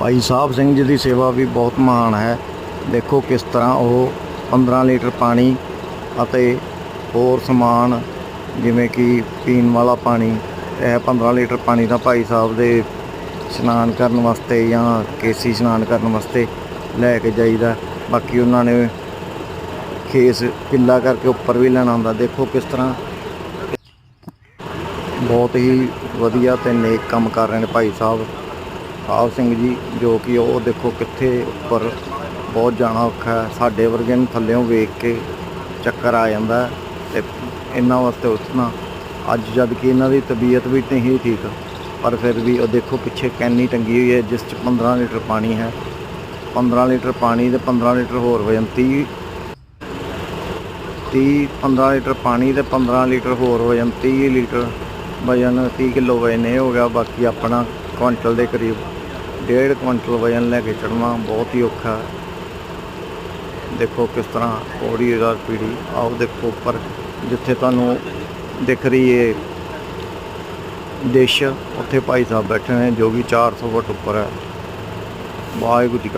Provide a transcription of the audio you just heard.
ਭਾਈ ਸਾਹਿਬ ਸਿੰਘ ਜੀ ਦੀ ਸੇਵਾ ਵੀ ਬਹੁਤ ਮਹਾਨ ਹੈ। ਦੇਖੋ ਕਿਸ ਤਰ੍ਹਾਂ ਉਹ 15 ਲੀਟਰ ਪਾਣੀ ਅਤੇ ਹੋਰ ਸਮਾਨ, ਜਿਵੇਂ ਕਿ ਪੀਣ ਵਾਲਾ ਪਾਣੀ, ਇਹ 15 ਲੀਟਰ ਪਾਣੀ ਤਾਂ ਭਾਈ ਸਾਹਿਬ ਦੇ ਇਸ਼ਨਾਨ ਕਰਨ ਵਾਸਤੇ ਜਾਂ ਕੇਸੀ ਇਸ਼ਨਾਨ ਕਰਨ ਵਾਸਤੇ ਲੈ ਕੇ ਜਾਈਦਾ। ਬਾਕੀ ਉਹਨਾਂ ਨੇ ਖੇਸ ਕਿੱਲਾ ਕਰਕੇ ਉੱਪਰ ਵੀ ਲੈਣਾ ਹੁੰਦਾ। ਦੇਖੋ ਕਿਸ ਤਰ੍ਹਾਂ ਬਹੁਤ ਹੀ ਵਧੀਆ ਤੇ ਨੇਕ ਕੰਮ ਕਰ ਰਹੇ ਨੇ ਭਾਈ ਸਾਹਿਬ। ਸਾਹਿਬ ਸਿੰਘ ਜੀ, ਜੋ ਕਿ ਉਹ ਦੇਖੋ ਕਿੱਥੇ ਉੱਪਰ ਬਹੁਤ ਜਾਣਾ ਔਖਾ ਸਾਡੇ ਵਰਗੇ ਨੂੰ ਥੱਲੇੋਂ ਵੇਖ ਕੇ ਚੱਕਰ ਆ ਜਾਂਦਾ ਹੈ ਤੇ ਇਹਨਾਂ ਵਾਸਤੇ ਉੱਠਣਾ ਅੱਜ ਜਦ ਕਿ ਇਹਨਾਂ ਦੀ ਤਬੀਅਤ ਵੀ ਨਹੀਂ ਠੀਕ, ਪਰ ਫਿਰ ਵੀ ਉਹ ਦੇਖੋ ਪਿੱਛੇ ਕੈਨੀ ਟੰਗੀ ਹੋਈ ਹੈ, ਜਿਸ 'ਚ 15 ਲੀਟਰ ਪਾਣੀ ਹੈ। 15 ਲੀਟਰ ਪਾਣੀ ਤੇ 15 ਲੀਟਰ ਹੋਰ ਵਜਨ 30 30 15 ਲੀਟਰ ਪਾਣੀ ਤੇ 15 ਲੀਟਰ ਹੋਰ ਵਜਨ 30 ਲੀਟਰ ਵਜਨ 30 ਕਿਲੋ ਵਜਨ ਇਹ ਹੋ ਗਿਆ। ਬਾਕੀ ਆਪਣਾ ਕੁਇੰਟਲ ਦੇ ਕਰੀਬ ਡੇਢ ਕੁਇੰਟਲ ਵਜਨ ਲੈ ਕੇ ਚੜਨਾ ਬਹੁਤ ਹੀ ਔਖਾ ਦੇਖੋ ਕਿਸ ਤਰ੍ਹਾਂ ਪੌੜੀ ਦਾ ਪੀੜੀ। ਆਓ ਦੇਖੋ ਉੱਪਰ, ਜਿੱਥੇ ਤੁਹਾਨੂੰ ਦਿਖ ਰਹੀ ਹੈ ਦੇਸ਼ ਉੱਥੇ ਭਾਈ ਸਾਹਿਬ ਬੈਠੇ ਨੇ ਜੋ ਕਿ 400 ਫੁੱਟ ਉੱਪਰ ਹੈ। ਵਾਹਿਗੁਰੂ ਜੀ